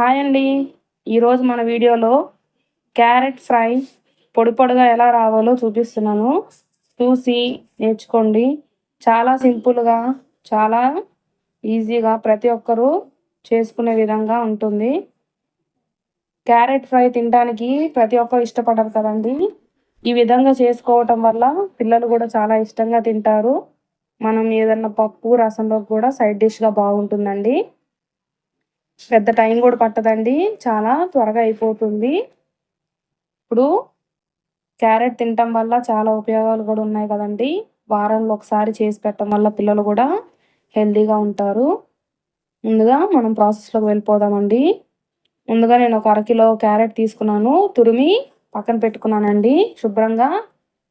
Hi అండి. ఈరోజు మన వీడియోలో క్యారెట్ ఫ్రై పొడి పొడిగా ఎలా రావాలో చూపిస్తున్నాను. చూసి నేర్చుకోండి. చాలా సింపుల్గా చాలా ఈజీగా ప్రతి ఒక్కరూ చేసుకునే విధంగా ఉంటుంది. క్యారెట్ ఫ్రై తినడానికి ప్రతి ఒక్కరు ఇష్టపడరు కదండి. ఈ విధంగా చేసుకోవటం వల్ల పిల్లలు కూడా చాలా ఇష్టంగా తింటారు. మనం ఏదన్నా పప్పు రసంలో కూడా సైడ్ డిష్గా బాగుంటుందండి. పెద్ద టైం కూడా పట్టదండి. చాలా త్వరగా అయిపోతుంది. ఇప్పుడు క్యారెట్ తినటం వల్ల చాలా ఉపయోగాలు కూడా ఉన్నాయి కదండి. వారంలో ఒకసారి చేసి పెట్టడం వల్ల పిల్లలు కూడా హెల్తీగా ఉంటారు. ముందుగా మనం ప్రాసెస్లోకి వెళ్ళిపోదామండి. ముందుగా నేను ఒక అరకిలో క్యారెట్ తీసుకున్నాను. తురిమి పక్కన పెట్టుకున్నానండి. శుభ్రంగా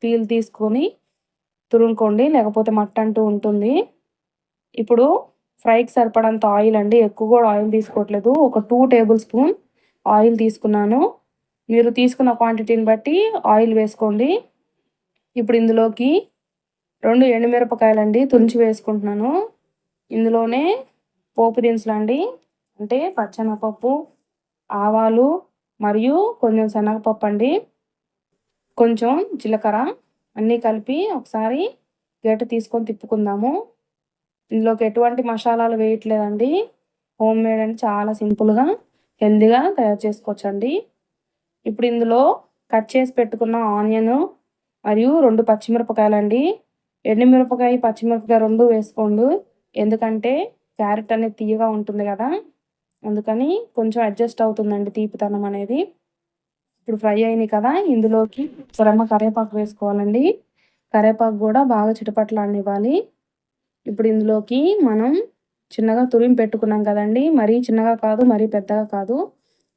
పీల్ తీసుకొని తురుముకోండి. లేకపోతే మట్ట అంటూ ఉంటుంది. ఇప్పుడు ఫ్రైకి సరిపడంత ఆయిల్ అండి. ఎక్కువ కూడా ఆయిల్ తీసుకోవట్లేదు. ఒక టూ టేబుల్ స్పూన్ ఆయిల్ తీసుకున్నాను. మీరు తీసుకున్న క్వాంటిటీని బట్టి ఆయిల్ వేసుకోండి. ఇప్పుడు ఇందులోకి రెండు ఎండుమిరపకాయలు అండి తుంచి వేసుకుంటున్నాను. ఇందులోనే పోపు దినుసులు అండి. అంటే పచ్చనపప్పు ఆవాలు మరియు కొంచెం శనగపప్పు అండి. కొంచెం జీలకర్ర అన్నీ కలిపి ఒకసారి గేట తీసుకొని తిప్పుకుందాము. ఇందులోకి ఎటువంటి మసాలాలు వేయట్లేదండి. హోమ్ మేడ్ అని చాలా సింపుల్గా హెల్దీగా తయారు చేసుకోవచ్చండి. ఇప్పుడు ఇందులో కట్ చేసి పెట్టుకున్న ఆనియన్ మరియు రెండు పచ్చిమిరపకాయలు అండి ఎండుమిరపకాయ పచ్చిమిరపకాయ రెండు వేసుకోండి. ఎందుకంటే క్యారెట్ అనేది తీయగా ఉంటుంది కదా. అందుకని కొంచెం అడ్జస్ట్ అవుతుందండి తీపితనం అనేది. ఇప్పుడు ఫ్రై అయినాయి కదా ఇందులోకి సరమ్మ కరివేపాకు వేసుకోవాలండి. కరివేపాకు కూడా బాగా చిటపట్లాడనివ్వాలి. ఇప్పుడు ఇందులోకి మనం చిన్నగా తురిమి పెట్టుకున్నాం కదండి. మరీ చిన్నగా కాదు మరీ పెద్దగా కాదు.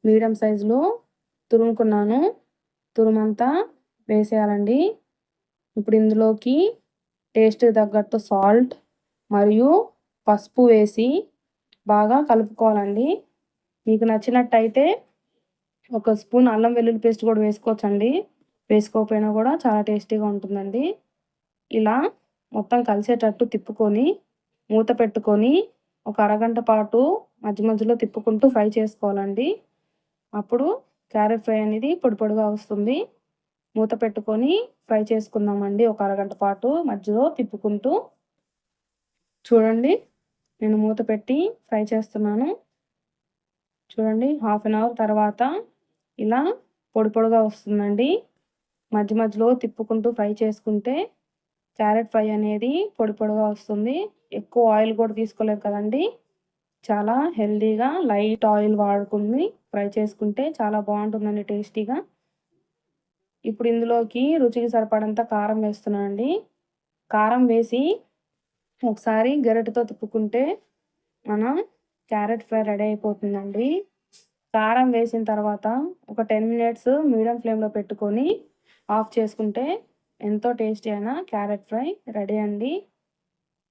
మీడియం సైజులో తురుముకున్నాను. తురుమంతా వేసేయాలండి. ఇప్పుడు ఇందులోకి టేస్ట్ తగ్గట్టు సాల్ట్ మరియు పసుపు వేసి బాగా కలుపుకోవాలండి. మీకు నచ్చినట్టయితే ఒక స్పూన్ అల్లం వెల్లుల్లి పేస్ట్ కూడా వేసుకోవచ్చండి. వేసుకోకపోయినా కూడా చాలా టేస్టీగా ఉంటుందండి. ఇలా మొత్తం కలిసేటట్టు తిప్పుకొని మూత పెట్టుకొని ఒక అరగంట పాటు మధ్య మధ్యలో తిప్పుకుంటూ ఫ్రై చేసుకోవాలండి. అప్పుడు క్యారెట్ ఫ్రై అనేది పొడి పొడిగా వస్తుంది. మూత పెట్టుకొని ఫ్రై చేసుకుందామండి ఒక అరగంట పాటు మధ్యలో తిప్పుకుంటూ. చూడండి నేను మూత పెట్టి ఫ్రై చేస్తున్నాను. చూడండి హాఫ్ అన్ అవర్ తర్వాత ఇలా పొడి పొడిగా వస్తుందండి. మధ్య మధ్యలో తిప్పుకుంటూ ఫ్రై చేసుకుంటే క్యారెట్ ఫ్రై అనేది పొడి పొడిగా వస్తుంది. ఎక్కువ ఆయిల్ కూడా తీసుకోలేదు కదండి. చాలా హెల్దీగా లైట్ ఆయిల్ వాడుకుని ఫ్రై చేసుకుంటే చాలా బాగుంటుందండి టేస్టీగా. ఇప్పుడు ఇందులోకి రుచికి సరిపడంత కారం వేస్తున్నానండి కారం వేసి ఒకసారి గరిటతో తిప్పుకుంటే మన క్యారెట్ ఫ్రై రెడీ అయిపోతుందండి. కారం వేసిన తర్వాత ఒక టెన్ మినిట్స్ మీడియం ఫ్లేమ్లో పెట్టుకొని ఆఫ్ చేసుకుంటే ఎంతో టేస్టీ అయిన క్యారెట్ ఫ్రై రెడీ అండి.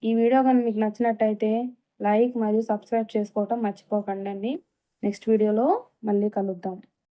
ఈ వీడియో కానీ మీకు నచ్చినట్టయితే లైక్ మరియు సబ్స్క్రైబ్ చేసుకోవటం మర్చిపోకండి అండి. నెక్స్ట్ వీడియోలో మళ్ళీ కలుద్దాం.